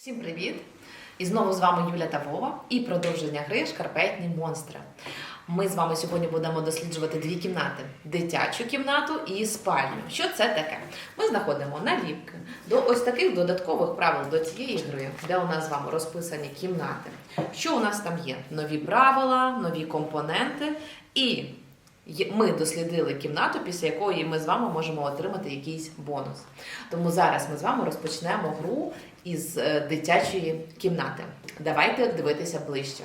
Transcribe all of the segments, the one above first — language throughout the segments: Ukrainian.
Всім привіт! І знову з вами Юля та Вова і продовження гри Шкарпетні монстри. Ми з вами сьогодні будемо досліджувати дві кімнати: дитячу кімнату і спальню. Що це таке? Ми знаходимо наліпки до ось таких додаткових правил до цієї гри, де у нас з вами розписані кімнати. Що у нас там є? Нові правила, нові компоненти і Ми дослідили кімнату, після якої ми з вами можемо отримати якийсь бонус. Тому зараз ми з вами розпочнемо гру із е, дитячої кімнати. Давайте дивитися ближче.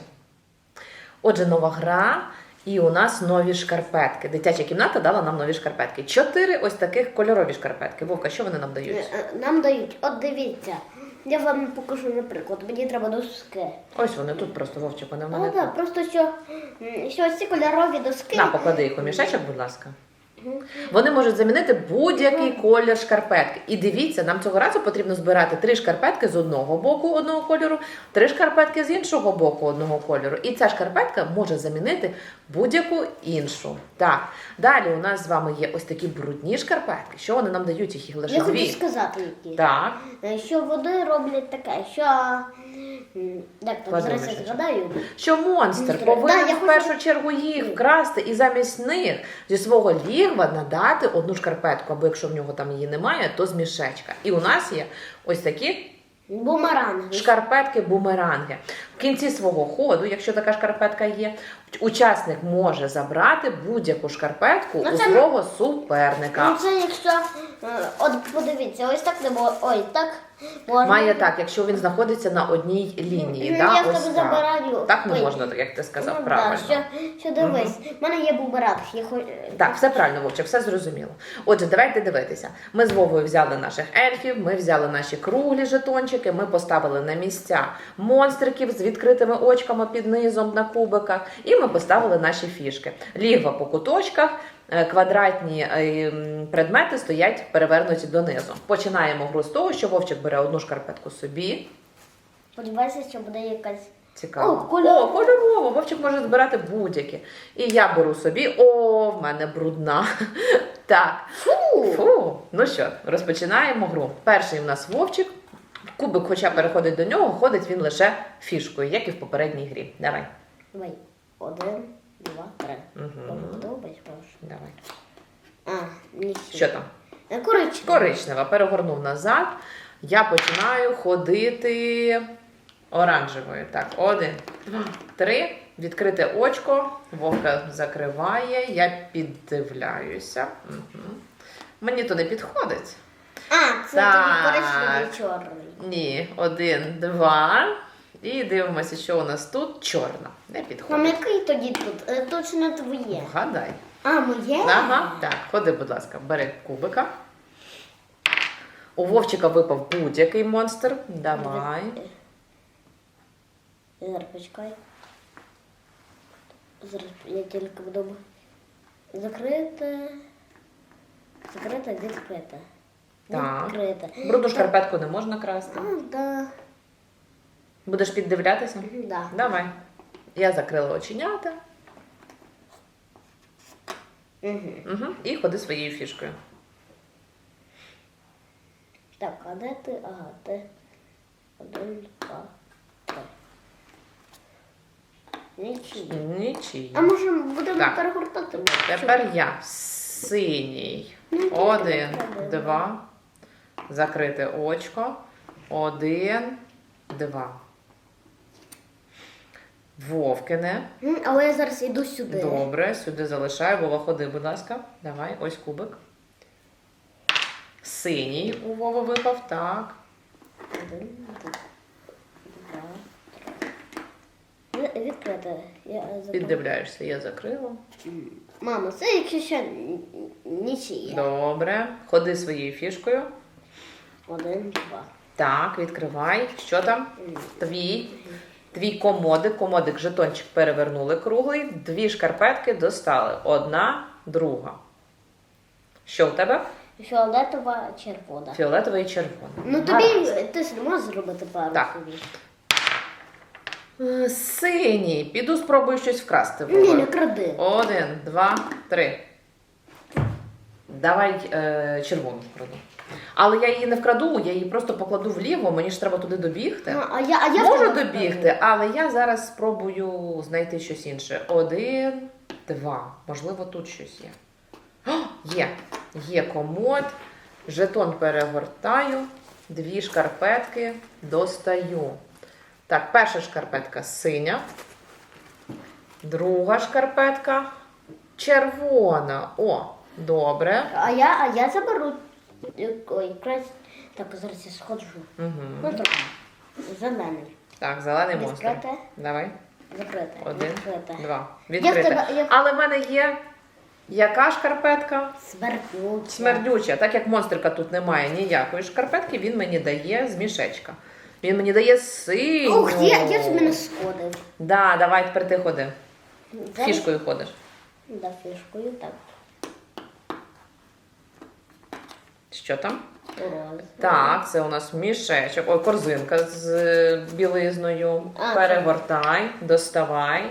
Отже, нова гра, і у нас нові шкарпетки. Дитяча кімната дала нам нові шкарпетки. Чотири ось таких кольорові шкарпетки. Вовка, що вони нам дають? Е, е, Нам дають, от дивіться. Я вам покажу, наприклад, мені треба доски. Ось вони тут просто вовчик, вони в мене. Ну так, просто що, що ці кольорові доски. На, поклади їх у мішечок, будь ласка. Вони можуть замінити будь-який колір шкарпетки. І дивіться, нам цього разу потрібно збирати три шкарпетки з одного боку одного кольору, три шкарпетки з іншого боку одного кольору. І ця шкарпетка може замінити будь-яку іншу. Так, далі у нас з вами є ось такі брудні шкарпетки. Що вони нам дають? Їх лише Я хочу сказати, які. Так, Е, Що вони роблять таке, що. М, Як там, зараз я згадаю. що монстр повинен Да, в хочу- першу чергу їх вкрасти і замість них зі свого лігва надати одну шкарпетку, або якщо в нього там її немає, то з мішечка. І у нас є ось такі Бумеранг. шкарпетки бумеранги. В кінці свого ходу, якщо така шкарпетка є, учасник може забрати будь-яку шкарпетку Ну, у це свого Ну, суперника. це якщо. От подивіться, ось так не було. Ой, так можна. Має так, якщо він знаходиться на одній лінії. Ну, да? я ось так. забираю. так не Ой. можна, так як ти сказав, Ну, правильно. Да, що, що дивись, в мене є бумеранг. Я хо... Так, все правильно, Вовчик, все зрозуміло. Отже, давайте дивитися. Ми з Вовою взяли наших ельфів, ми взяли наші круглі жетончики, ми поставили на місця монстриків з відкритими очками під низом на кубиках, і ми поставили наші фішки. Лігва по куточках, квадратні е, предмети стоять перевернуті донизу. Починаємо гру з того, що Вовчик бере одну шкарпетку собі. Сподіваюся, що буде якась. Цікаво. О, кольорово. О, кольорово. Вовчик може збирати будь-які. І я беру собі. О, в мене брудна. Так. Фу! Фу. Ну що, розпочинаємо гру. Перший у нас Вовчик. Кубик, хоча переходить до нього, ходить він лише фішкою, як і в попередній грі. Давай. Давай. Один, два, три. Угу. Вам подобається, прошу. Давай. А, ні. Що там? Коричневий. Коричнева. Перегорнув назад. Я починаю ходити оранжевою. Так, один, два, три. Відкрите очко. Вовка закриває. Я піддивляюся. Угу. Мені то не підходить. А, це тоді коричневий чорний. Ні, один, два. І дивимося, що у нас тут чорна. Не Мам, який тоді тут? Е, Точно твоє. Вгадай. А, моє? Ага, так, ходи, будь ласка, бери кубика. У Вовчика випав будь-який монстр. Давай. Зараз почекай. Зараз я тільки буду закрите. Закрите, відкрите. Так. Відкрите. Брудну шкарпетку не можна красти. А, да. Будеш піддивлятися? Да. Давай. Я закрила оченята. Угу. Угу. І ходи своєю фішкою. Так, а де ти? Ага, ти. Один, два, три. Нічий. Нічий. А може будемо Так. перегортати? Тепер я синій. Ну, Один, два. Закрите очко. Один, два. Вовкине. М, Але я зараз йду сюди. Добре, сюди залишаю. Вова, ходи, будь ласка. Давай, ось кубик. Синій у Вова випав, так. Один, два. Ви- Відкрите. Я закрила. Піддивляєшся, я закрила. Мама, це якщо ще н- нічиє. Добре. Ходи своєю фішкою. Один, два. Так, відкривай. Що там? Твій. Твій комодик. Комодик, жетончик перевернули круглий. Дві шкарпетки достали. Одна, друга. Що в тебе? Фіолетова, червона. Фіолетова і червона. Ну тобі ти ж не можеш зробити пару Так. собі. Е, Синій. Піду спробую щось вкрасти. Ні, Вова. не кради. Один, два, три. Давай е, червону краду. Але я її не вкраду, я її просто покладу вліво, мені ж треба туди добігти. А, а я, а я Можу добігти, але я зараз спробую знайти щось інше. Один, два. Можливо, тут щось є. О, є. Є комод. Жетон перегортаю. Дві шкарпетки достаю. Так, перша шкарпетка синя. Друга шкарпетка червона. О, добре. А я, а я заберу. Ой, якраз. Так, зараз я сходжу. Угу. Ну. Зелений. Так, зелений монстр. Відкрите, Давай. закрите, Один, відкрите. Два. Відкрите. тебе- я Але в мене є яка шкарпетка? Смердюче. Смердюча. Так як монстрика тут немає ніякої шкарпетки, він мені дає з мішечка. Він мені дає синю. Ух, я, я ж мене сходив. Да, давай тепер ти ходи. Зараз- Фішкою ходиш. Да, фішкою, так. Що там? Розовий. Так, це у нас мішечок. Ой, корзинка з е, білизною. А, Перегортай, доставай.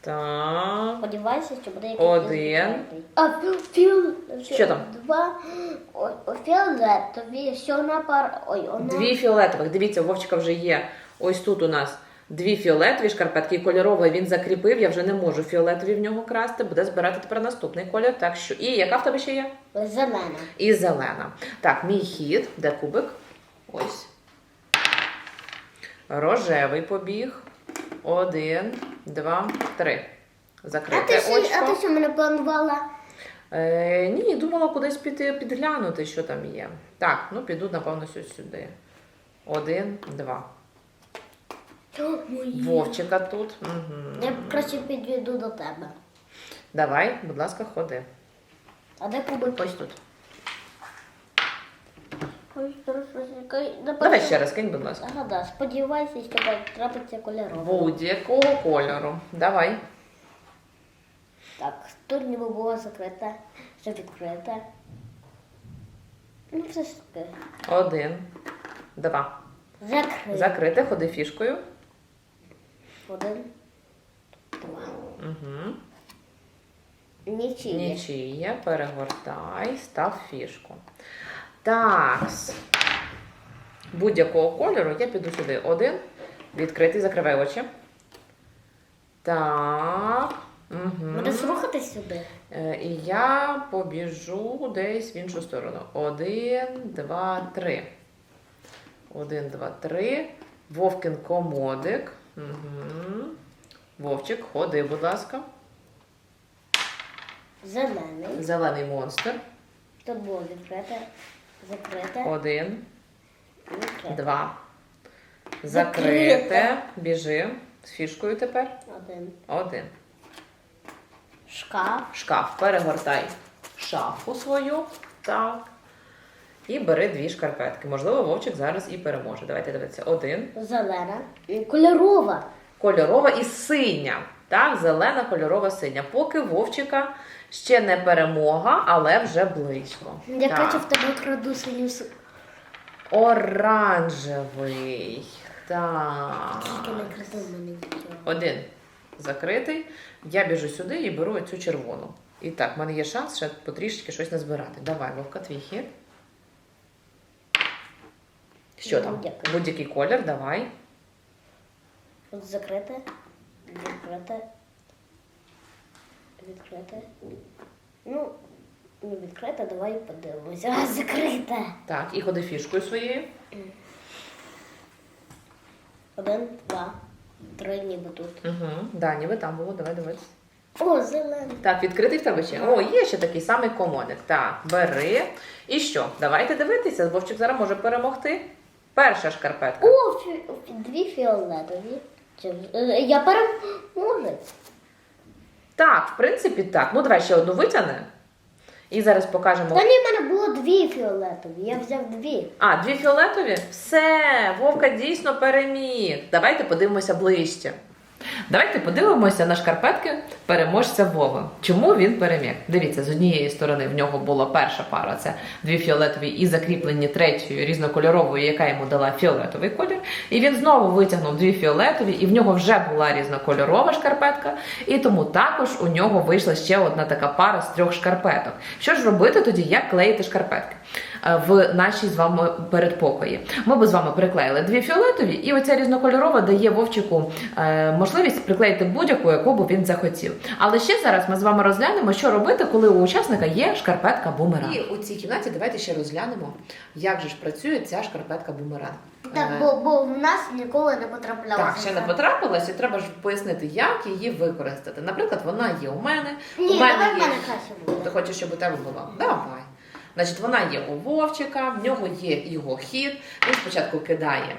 Так. Сподіваюся, що буде якийсь Один. А, філ... Що там? Два. Ой, о, фіолетові, що на пар... Ой, вона... Дві фіолетових. Дивіться, у Вовчика вже є. Ось тут у нас дві фіолетові шкарпетки і кольоровий він закріпив. Я вже не можу фіолетові в нього красти. Буде збирати тепер наступний колір. Так що. І яка в тебе ще є? Зелена. І зелена. Так, мій хід. Де кубик? Ось. Рожевий побіг. Один, два, три. А ти, що, очко. а ти що мене планувала? Е, ні, думала кудись піти підглянути, що там є. Так, ну піду, напевно, сюди. Один, два. Вовчика тут. Угу. Я краще підведу до тебе. Давай, будь ласка, ходи. А де кубик? Ось тут. Ой. Давай ще раз кинь, будь ласка. Ага, да. Сподіваюся, що трапиться кольоровий. Будь-якого кольору. Давай. Так, тут ніби було закрите, ще відкрите. Ну, все ж таки. Один, два. Закрите. Закрите, ходи фішкою. Один, два. Угу. Нічиє. Нічиє, перегортай, став фішку. Так. Будь-якого кольору я піду сюди. Один. Відкритий, закривай очі. Так. Угу. Будеш рухатись сюди? Е, І я побіжу десь в іншу сторону. Один, два, три. Один, два, три. Вовкін комодик. Угу. Вовчик, ходи, будь ласка. Зелений. Зелений монстр. Було відкрите, закрите, Один, відкрите. два. Закрите. Закрите. Біжи. З фішкою тепер. Один. Один. Шкаф. Шкаф. Перегортай шафу свою. Так. І бери дві шкарпетки. Можливо, вовчик зараз і переможе. Давайте дивитися. Один. Зелена. Кольорова. Кольорова і синя. Так, зелена, кольорова, синя. Поки вовчика ще не перемога, але вже близько. Я Так. в тебе краду синю Оранжевий. Так. Тільки не кради в мене нічого. Один закритий. Я біжу сюди і беру цю червону. І так, в мене є шанс ще потрішки щось назбирати. Давай, Вовка, твій хід. Що там? Будь-який колір, давай. Тут закрите, відкрите, відкрите. Ну, не відкрите, давай подивимося. А, закрите. Так, і ходи фішкою своєю. Один, два, три, ніби тут. Угу. Да, ніби там було, давай дивитися. О, зелений. Так, відкритий в тебе ще. О, є ще такий самий комодик. Так, бери. І що? Давайте дивитися. Вовчик зараз може перемогти. Перша шкарпетка. О, фі- дві фіолетові. Чи- е, Я переможець. Так, в принципі, так. Ну, давай ще одну витягни. І зараз покажемо. Та ні, в мене було дві фіолетові. Я взяв дві. А, дві фіолетові? Все, Вовка дійсно переміг. Давайте подивимося ближче. Давайте подивимося на шкарпетки переможця Вови. Чому він переміг? Дивіться, з однієї сторони в нього була перша пара, це дві фіолетові, і закріплені третьою різнокольоровою, яка йому дала фіолетовий колір. І він знову витягнув дві фіолетові, і в нього вже була різнокольорова шкарпетка. І тому також у нього вийшла ще одна така пара з трьох шкарпеток. Що ж робити тоді, як клеїти шкарпетки? Е, В нашій з вами передпокої. Ми би з вами приклеїли дві фіолетові, і оця різнокольорова дає Вовчику е, можливість приклеїти будь-яку, яку б він захотів. Але ще зараз ми з вами розглянемо, що робити, коли у учасника є шкарпетка бумеранг. І у цій кімнаті давайте ще розглянемо, як же ж працює ця шкарпетка бумеранг. Так, Е, бо, бо в нас ніколи не потраплялося. так, ще не потрапилась, і треба ж пояснити, як її використати. Наприклад, вона є у мене. Ні, у мене давай в мене краще Ти хочеш, щоб у тебе була? Давай. Значить, вона є у Вовчика, в нього є його хід. Він спочатку кидає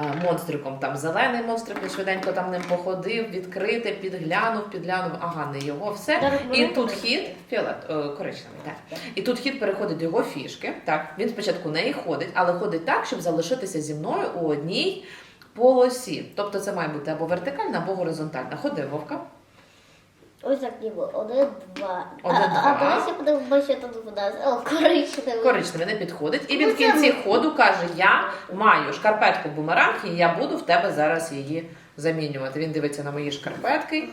е, монстриком там зелений монстрик, він швиденько там ним походив, відкрити, підглянув, підглянув, ага, не його, все. І тут хід, фіолет, е, коричневий, так. І тут хід переходить до його фішки. Так, він спочатку неї ходить, але ходить так, щоб залишитися зі мною у одній полосі. Тобто це має бути або вертикальна, або горизонтальна. Ходи, Вовка. Ось так ніби. Один, два. Один, а, два. А давай ще подивимося, що тут у нас. О, коричневий. Коричневий не підходить. І він Ну, в кінці ходу каже: Я маю шкарпетку бумеранг, і я буду в тебе зараз її замінювати. Він дивиться на мої шкарпетки,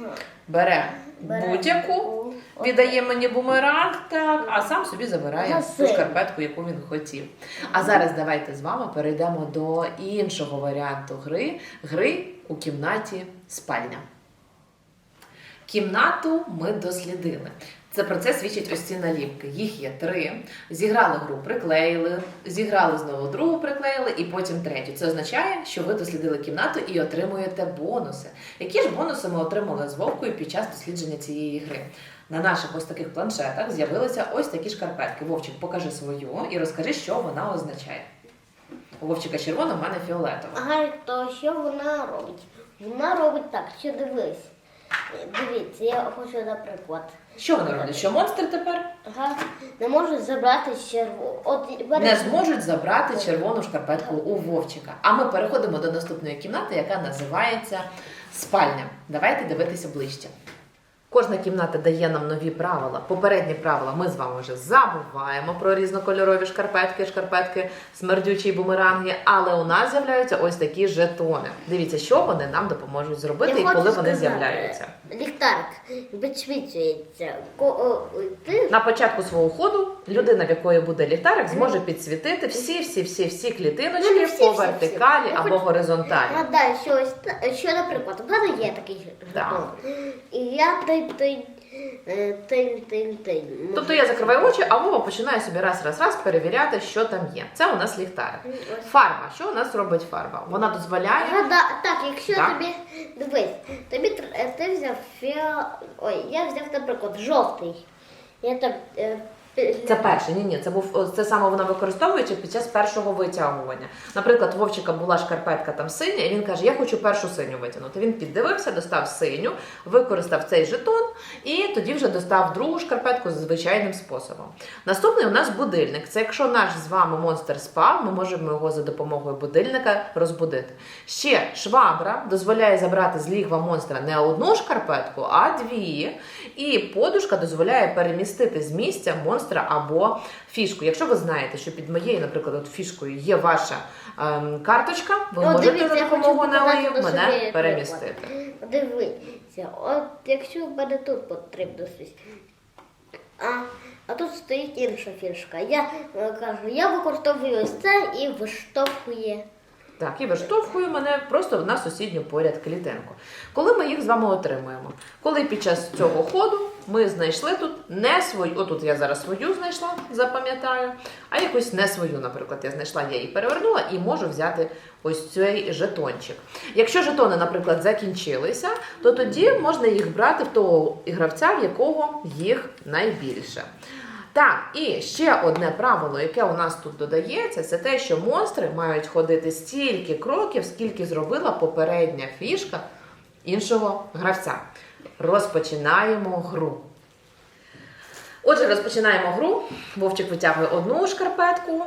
бере Бере. будь-яку, віддає мені бумеранг, так, а сам собі забирає ту шкарпетку, яку він хотів. А зараз давайте з вами перейдемо до іншого варіанту гри гри у кімнаті спальня. Кімнату ми дослідили. Це про це свідчать ось ці наліпки. Їх є три. Зіграли гру, приклеїли, зіграли знову другу, приклеїли і потім третю. Це означає, що ви дослідили кімнату і отримуєте бонуси. Які ж бонуси ми отримали з Вовкою під час дослідження цієї гри? На наших ось таких планшетах з'явилися ось такі шкарпетки. Вовчик, покажи свою і розкажи, що вона означає. У Вовчика червона, в мене фіолетова. Ага, то що вона робить? Вона робить так, що дивись. Дивіться, я хочу, наприклад. Що вони роблять? Що монстр тепер Ага, не можуть забрати червону. От не зможуть забрати червону шкарпетку у Вовчика. А ми переходимо до наступної кімнати, яка називається спальня. Давайте дивитися ближче. Кожна кімната дає нам нові правила. Попередні правила ми з вами вже забуваємо про різнокольорові шкарпетки, шкарпетки, смердючі бумеранги, але у нас з'являються ось такі жетони. Дивіться, що вони нам допоможуть зробити Я і хочу коли вони сказати, з'являються. Ліхтарик підсвічується. Ко- о, ти На початку свого ходу людина, в якої буде ліхтарик, зможе підсвітити всі, всі, всі, всі Ну, клітиночки не всі, по всі, всі. вертикалі Я або хочу- горизонталі. гадай, що ось та- що, наприклад, у мене є такий Так. жетон. І я тинь е, тинь тинь тинь. Тобто я закриваю очі, а Вова починає собі раз, раз, раз перевіряти, що там є. Це у нас ліхтарик. Фарба. Що у нас робить фарба? Вона дозволяє. Гада, так, якщо Так. тобі дивись, тобі тр- е, ти взяв фіо... Ой, я взяв, наприклад, жовтий. Я там е, Це перше, ні, ні, це був це саме вона використовується під час першого витягування. Наприклад, Вовчика була шкарпетка там синя, і він каже: Я хочу першу синю витягнути. Він піддивився, достав синю, використав цей жетон, і тоді вже достав другу шкарпетку звичайним способом. Наступний у нас будильник. Це якщо наш з вами монстр спав, ми можемо його за допомогою будильника розбудити. Ще швабра дозволяє забрати з лігва монстра не одну шкарпетку, а дві. І подушка дозволяє перемістити з місця монстра або фішку. Якщо ви знаєте, що під моєю, наприклад, от фішкою є ваша ем, карточка, ви О, можете дивіться, за я допомогою неї мене приклад. перемістити. Дивіться, от якщо в мене тут потрібно щось. А, а тут стоїть інша фішка. Я е, кажу, я використовую ось це і виштовхує. Так, і виштовхує мене просто на сусідню поряд клітинку. Коли ми їх з вами отримуємо? Коли під час цього ходу ми знайшли тут не свою, отут я зараз свою знайшла, запам'ятаю, а якусь не свою, наприклад, я знайшла, я її перевернула і можу взяти ось цей жетончик. Якщо жетони, наприклад, закінчилися, то тоді можна їх брати в того гравця, в якого їх найбільше. Так, і ще одне правило, яке у нас тут додається, це те, що монстри мають ходити стільки кроків, скільки зробила попередня фішка іншого гравця. Розпочинаємо гру. Отже, розпочинаємо гру. Вовчик витягує одну шкарпетку,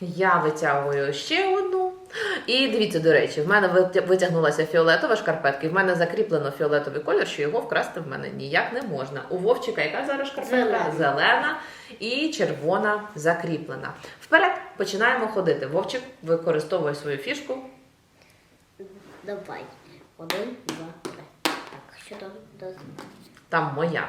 я витягую ще одну. І дивіться, до речі, в мене витягнулася фіолетова шкарпетка, і в мене закріплено фіолетовий колір, що його вкрасти в мене ніяк не можна. У Вовчика яка зараз шкарпетка? Зелена. Зелена і червона закріплена. Вперед починаємо ходити. Вовчик використовує свою фішку. Давай. Один, два, три. Так, що там? Там моя.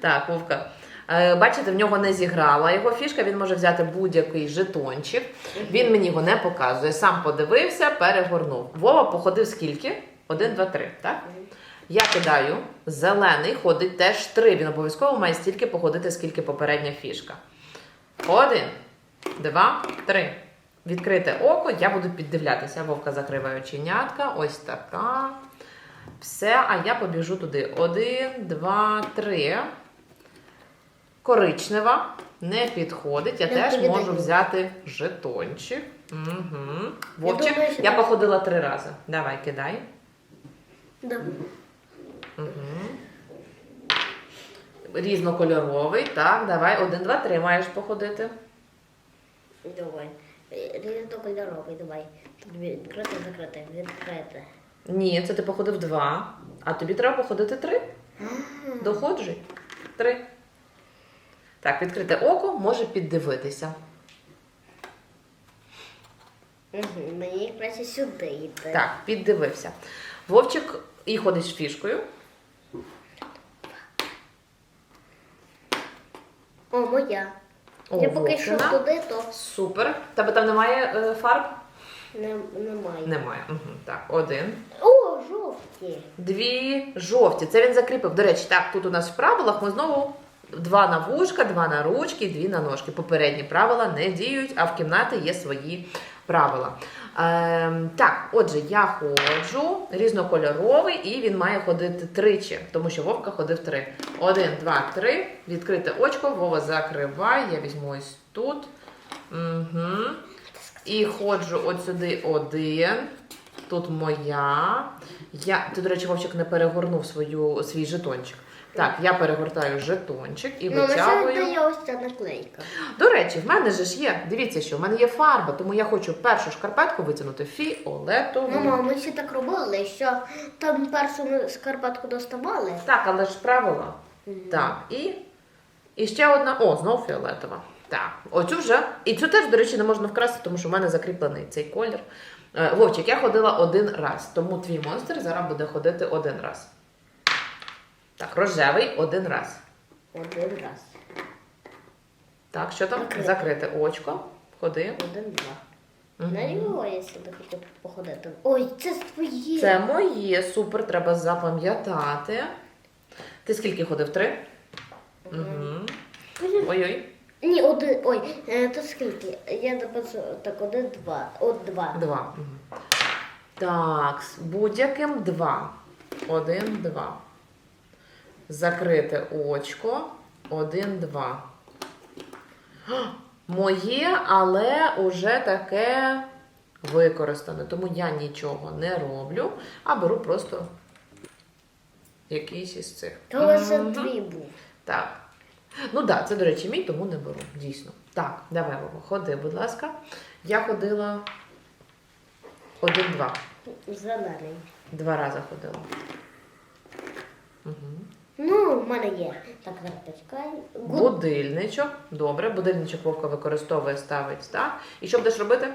Так, Вовка. Е, Бачите, в нього не зіграла його фішка, він може взяти будь-який жетончик. Він мені його не показує, сам подивився, перегорнув. Вова походив скільки? Один, два, три. Так? Я кидаю, зелений ходить теж три. Він обов'язково має стільки походити, скільки попередня фішка. Один, два, три. Відкрите око, я буду піддивлятися. Вовка закриває оченятка. Ось така. Все, а я побіжу туди. Один, два, три. Коричнева не підходить. Я Я теж тобі можу взяти жетончик. Угу. Вовчик, думаю, що я походила три рази. Давай, кидай. Угу. Різнокольоровий. Так, давай. Один, два, три маєш походити. Давай. Різнокольоровий, давай. Відкрите, закрите, відкрите. Ні, це ти походив два. А тобі треба походити три. Доходжуй. Три. Так, відкрите око може піддивитися. Угу. Мені краще сюди йти. Так, піддивився. Вовчик і ходить з фішкою. О, моя. О, Я поки Вовкина. туди, то Супер. Тебе там немає е, фарб? не, немає. Немає. Угу. Так, один. О, жовті. Дві жовті. Це він закріпив. До речі, так, тут у нас в правилах ми знову два на вушка, два на ручки, дві на ножки. Попередні правила не діють, а в кімнаті є свої правила. Ем, так, отже, я ходжу різнокольоровий, і він має ходити тричі, тому що Вовка ходив три. Один, два, три. Відкрите очко, Вова закривай. Я візьму ось тут. Угу. І ходжу от сюди один. Тут моя. Я, ти, до речі, Вовчик не перегорнув свою, свій жетончик. Так, я перегортаю жетончик і Ну, лише витягую. дає ось ця наклейка. До речі, в мене же ж є. Дивіться, що в мене є фарба, тому я хочу першу шкарпетку витягнути фіолетову. Мама, ми ще так робили, що там першу ми скарпетку доставали. Так, але ж правила. Так, і, і ще одна. О, знову фіолетова. Так, оцю вже. І цю теж, до речі, не можна вкрасти, тому що в мене закріплений цей колір. Е, Вовчик, я ходила один раз, тому твій монстр зараз буде ходити один раз. Так, рожевий один раз. Один раз. Так, що там? Закрите. Закрите очко. Ходи. Один, два. Мгм. На нього я сюди хотів походити. Ой, це твоє. Це моє, супер, треба запам'ятати. Ти скільки ходив? Три? Угу. Ой-ой. Ні, один. Ой, е, то скільки? Я написав так, один, два. От два. Два. Мгм. Так, з будь-яким два. Один, два. Закрите очко. Один, два. Моє, але уже таке використане. Тому я нічого не роблю, а беру просто якийсь із цих. То лише дві був. Так. Ну так, да, це, до речі, мій, тому не беру. Дійсно. Так, давай, Вова, ходи, будь ласка. Я ходила один-два. Зелений. Два рази ходила. Угу. Ну, в мене є. Так, зараз почекай. Гуд. Будильничок. Добре, будильничок Вовка використовує, ставить, так. І що будеш робити?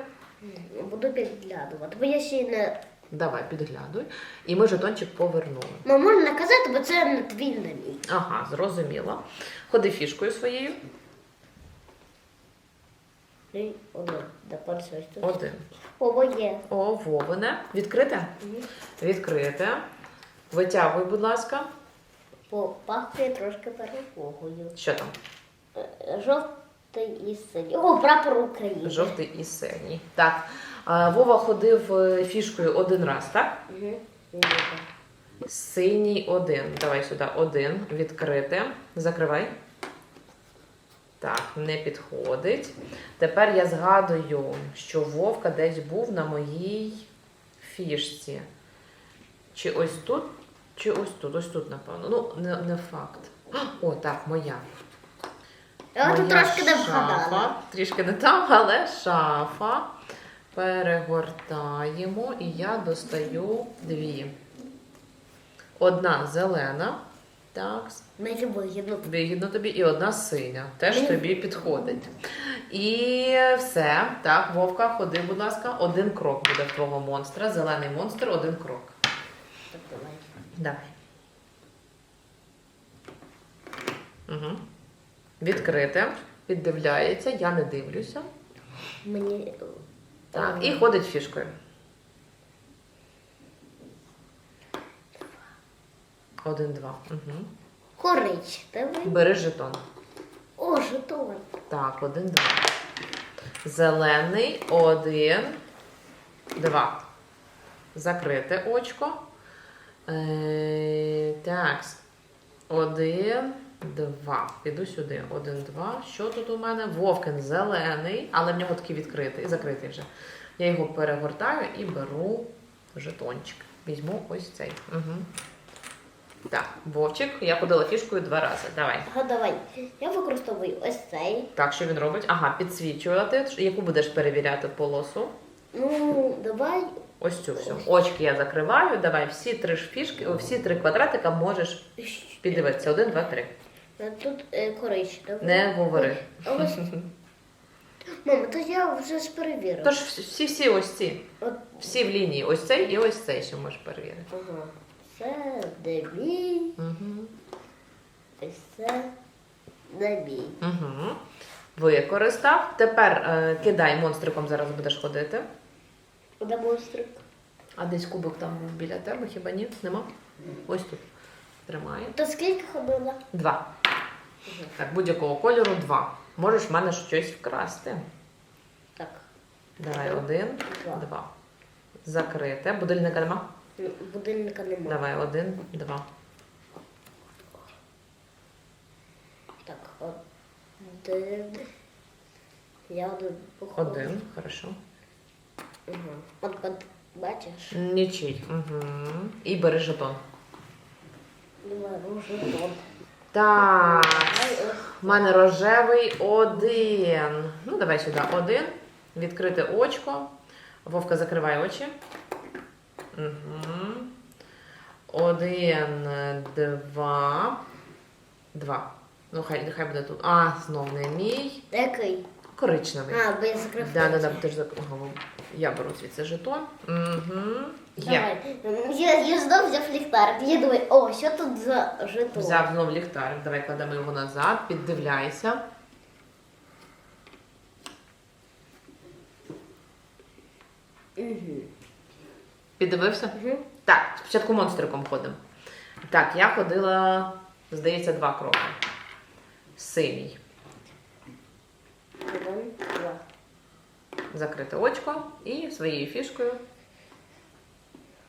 Буду підглядувати, бо я ще й не. Давай, підглядуй. І ми жетончик повернули. Мам, можна казати, бо це не твій не мій. Ага, зрозуміла. Ходи фішкою своєю. Три, один. Щось тут. Один. Є. О, Вовине. Відкрите? Відкрите. Витягуй, будь ласка. Попахує трошки перемогою. Що там? Е, Жовтий і синій. О, прапор України. Жовтий і синій. Так. А, Вова ходив е, фішкою один раз, так? Угу. Синій один. Давай сюди один. Відкрити. Закривай. Так, не підходить. Тепер я згадую, що Вовка десь був на моїй фішці. Чи ось тут, чи ось тут. Ось тут, напевно. Ну, не, не факт. О, так, моя. Я тут трошки не шафа. вгадала. Трішки не там, але шафа. Перегортаємо і я достаю дві. Одна зелена. Так, Мені вигідно. вигідно тобі, і одна синя. Теж Мені- тобі підходить. І все. Так, Вовка, ходи, будь ласка. Один крок буде в твого монстра. Зелений монстр, один крок. Давай. Давай. Угу. Відкрите. Піддивляється, я не дивлюся. Мені. Так, і ходить фішкою. Один, два. Угу. Коричневий. Бери жетон. О, жетон. Так, один, два. Зелений, один, два. Закрите очко. Е, так. Один, два. Піду сюди. Один, два. Що тут у мене? Вовкин зелений, але в нього такий відкритий, закритий вже. Я його перегортаю і беру жетончик. Візьму ось цей. Угу. Так, Вовчик, я ходила фішкою два рази. Давай. Ага, давай. Я використовую ось цей. Так, що він робить? Ага, підсвічувати. Яку будеш перевіряти полосу? Ну, давай. Ось цю всю. Очки я закриваю. Давай всі три фішки, всі три квадратика можеш піддивитися. Один, два, три. Е, Тут е, коричневий. Не говори. А ось... Мама, то я вже ж перевірила. Тож всі всі ось ці. От, Всі в лінії. Ось цей і ось цей ще можеш перевірити. ага. Це де мій, Угу. ось це де мій. Угу. Використав. Тепер е, кидай монстриком, зараз будеш ходити. Куди монстрик? А десь кубок там біля тебе, хіба ні? Нема? Ось тут. Тримає. То скільки ходила? Два. Так, будь-якого кольору два. Можеш в мене щось вкрасти. Так. Давай один, Два. два. Закрите. Будильника нема? Ну, Будильника немає. Давай один, два. Так, один. Я один походу. Один, хорошо. Ага. От, от, бачиш? Нічий. Угу. І бери жетон. Давай, жетон. Так. У мене рожевий один. Ну, давай сюди. Один. Відкрите очко. Вовка закривай очі. Угу. Один, два. Два. Ну, хай, нехай буде тут. А, знов не мій. Який? Коричневий. А, бо я закрив. Да, да, да, ти ж зак- Я беру звідси жетон. Угу. Є. Давай. Я, я знов взяв ліхтарик. Я думаю, о, що тут за жетон? Взяв знов ліхтарик. Давай кладемо його назад, піддивляйся. Угу. Піддивився? Угу. Так, спочатку монстриком ходимо. Так, я ходила, здається, два кроки. Синій. Закрите очко і своєю фішкою.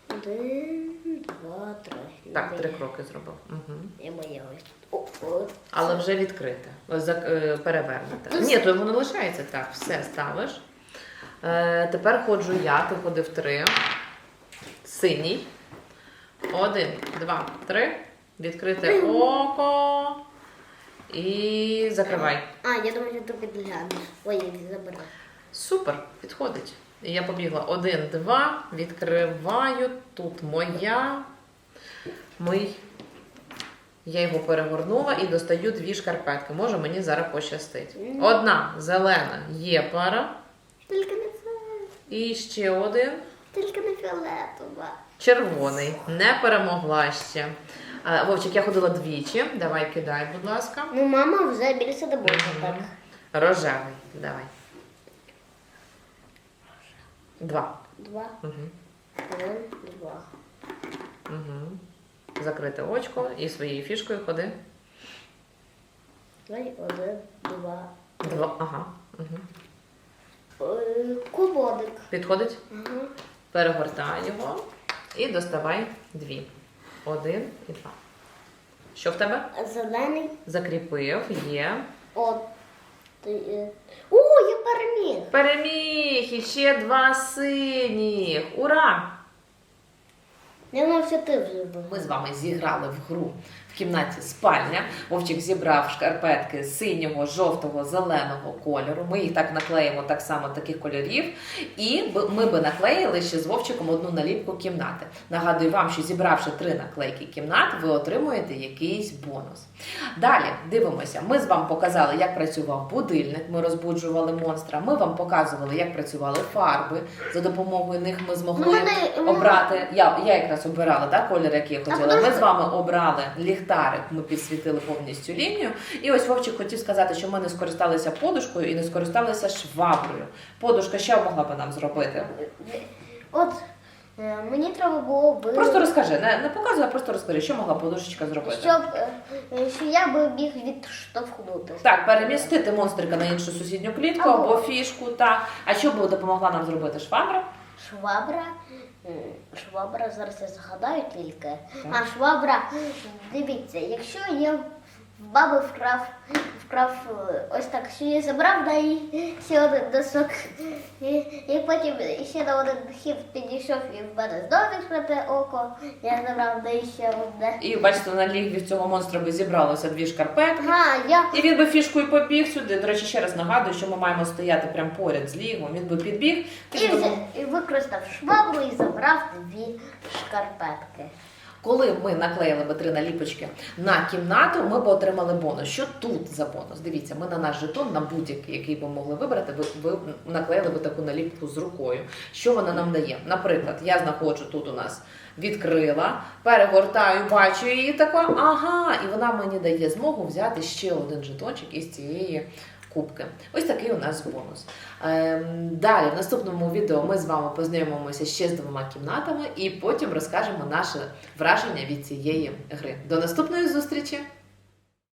Один, два, три. Так, три кроки зробив. Угу. Я моя ось. Але вже відкрите. Ось е, перевернуте. Ні, то воно лишається так. Все ставиш. Е, тепер ходжу я, ти ходив три. Синій. Один, два, три. Відкрите око. І закривай. А, я думаю, ти підглянеш. Ой, я забирав. Супер, підходить. І я побігла. Один, два, відкриваю. Тут моя. Мий. Я його перегорнула і достаю дві шкарпетки. Може, мені зараз пощастить. Одна зелена є пара. Тільки не це, І ще один тільки не фіолетова. червоний. Не перемогла ще. А, Вовчик, я ходила двічі. Давай кидай, будь ласка. Ну, мама вже більше не буде так. Рожевий. Давай. Два. Два, Угу. один, два. Угу. Закрите очко і своєю фішкою ходи. Давай, один, два. Два. Ага. Угу. Е, Кубодик. Підходить? Ага. Перегортай його і доставай дві. Один і два. Що в тебе? Зелений. Закріпив, є. От. е, О, я переміг. Переміг! І ще два синіх. Ура! Я думав, що ти вже був. Ми з вами зіграли в гру в кімнаті спальня. Вовчик зібрав шкарпетки синього, жовтого, зеленого кольору. Ми їх так наклеїмо так само таких кольорів. І ми би наклеїли ще з Вовчиком одну наліпку кімнати. Нагадую вам, що зібравши три наклейки кімнат, ви отримуєте якийсь бонус. Далі дивимося. Ми з вами показали, як працював будильник. Ми розбуджували монстра. Ми вам показували, як працювали фарби. За допомогою них ми змогли Ну, обрати. Я, я якраз обирала да, колір, який я хотіла. Ми з вами обрали ліхтарик. Ми підсвітили повністю лінію. І ось Вовчик хотів сказати, що ми не скористалися подушкою і не скористалися шваброю. Подушка що могла би нам зробити? От е, мені треба було би, Просто розкажи, не, не показуй, а просто розкажи, що могла подушечка зробити. щоб е, е, що я би міг відштовхнути. Так, перемістити монстрика на іншу сусідню клітку Або- або фішку. Так. А що б допомогла нам зробити швабра? Швабра. М, Швабра, зараз я згадаю тільки. А швабра, дивіться, якщо є в баби вкрав, вкрав е, ось так, що я забрав на її ще один досок. І, і потім ще на один хід підійшов і в мене знову відкрите око. Я забрав на її ще одне. І бачите, на лігві цього монстра би зібралося дві шкарпетки. Ага, я І він би фішкою побіг сюди. До речі, ще раз нагадую, що ми маємо стояти прямо поряд з лігвом. Він би підбіг. ти і, би і використав швабру і забрав дві шкарпетки. Коли ми наклеїли би три наліпочки на кімнату, ми б отримали бонус. Що тут за бонус? Дивіться, ми на наш жетон, на будь-який, який би могли вибрати, ви, ви наклеїли би таку наліпку з рукою. Що вона нам дає? Наприклад, я знаходжу тут у нас відкрила, перегортаю, бачу її така, ага, і вона мені дає змогу взяти ще один жетончик із цієї. Кубки. Ось такий у нас бонус. Ем, далі, в наступному відео ми з вами познайомимося ще з двома кімнатами і потім розкажемо наше враження від цієї гри. До наступної зустрічі!